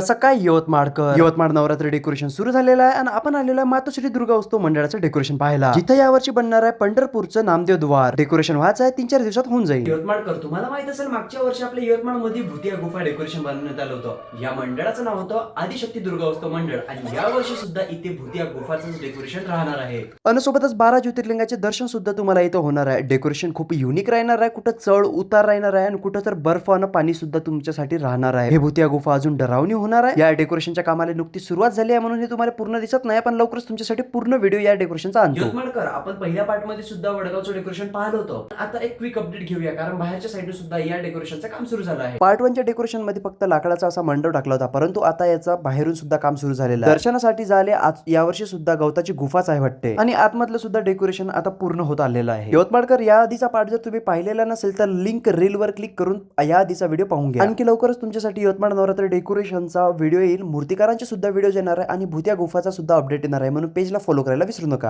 कसं काय यवतमाळकर? यवतमाळ नवरात्री डेकोरेशन सुरू झालेलं आहे आणि आपण आलेलो आहे मातोश्री दुर्गा उत्सव मंडळाचं डेकोरेशन पाहायला. जिथं यावर्षी बनणार आहे पंढरपूरचं नामदेव द्वार. डेकोरेशन व्हायचं आहे तीन चार दिवसात होऊन जाईल. यवतमाळकर तुम्हाला माहीत असेल मागच्या वर्षी आपल्या यवतमाळमध्ये भूतिया गुफा डेकोरेशन बनवण्यात आलं होतं. या मंडळाचं नाव होतं आदिशक्ती दुर्गा उत्सव मंडळ आणि या वर्षी सुद्धा इथे भूतिया गुफाचं डेकोरेशन राहणार आहे. आणि सोबतच बारा ज्योतिर्लिंगाचे दर्शन सुद्धा तुम्हाला इथं होणार आहे. डेकोरेशन खूप युनिक राहणार आहे कुठं चढ उतार राहणार आहे आणि कुठं तर बर्फ आणि पाणी सुद्धा तुमच्यासाठी राहणार आहे. हे भूतिया गुफा अजून डरावणी होणार आहे. या डेकोरेशनच्या कामाला नुकती सुरुवात झाली आहे म्हणून हे तुम्हाला पूर्ण दिसत नाही पण लवकरच तुमच्यासाठी पूर्ण व्हिडिओ या डेकोरेशनचा आणतो. यवतमाळकर आपण पहिल्या पार्टमध्ये सुद्धा वडगावचं डेकोरेशन पाहिलं होतं. आता एक क्विक अपडेट घेऊया कारण बाहेरच्या साईडने सुद्धा या डेकोरेशनचं काम सुरू झालं आहे. पार्ट वनच्या डेकोरेशनमध्ये फक्त लाकडाचा असा मंडप टाकला होता परंतु आता याचा बाहेरून सुद्धा काम सुरू झालेलं आहे. दर्शनासाठी झाले आज यावर्षी सुद्धा गवताची गुफाच आहे वाटते. आणि आतमधलं सुद्धा डेकोरेशन आता पूर्ण होत आलेलं आहे. यवतमाळकर या आधीचा पार्ट जर तुम्ही पाहिलेला नसेल तर लिंक रील वर क्लिक करून या आधीचा व्हिडिओ पाहून घ्या. आणखी लवकरच तुमच्यासाठी यवतमाळ नवरात्र डेकोरेशनचा व्हिडिओ येईल. मूर्तिकारांचे सुद्धा व्हिडिओ येणार आहे आणि भूत्या गुफाचा सुद्धा अपडेट येणार आहे. म्हणून पेजला फॉलो करायला विसरू नका.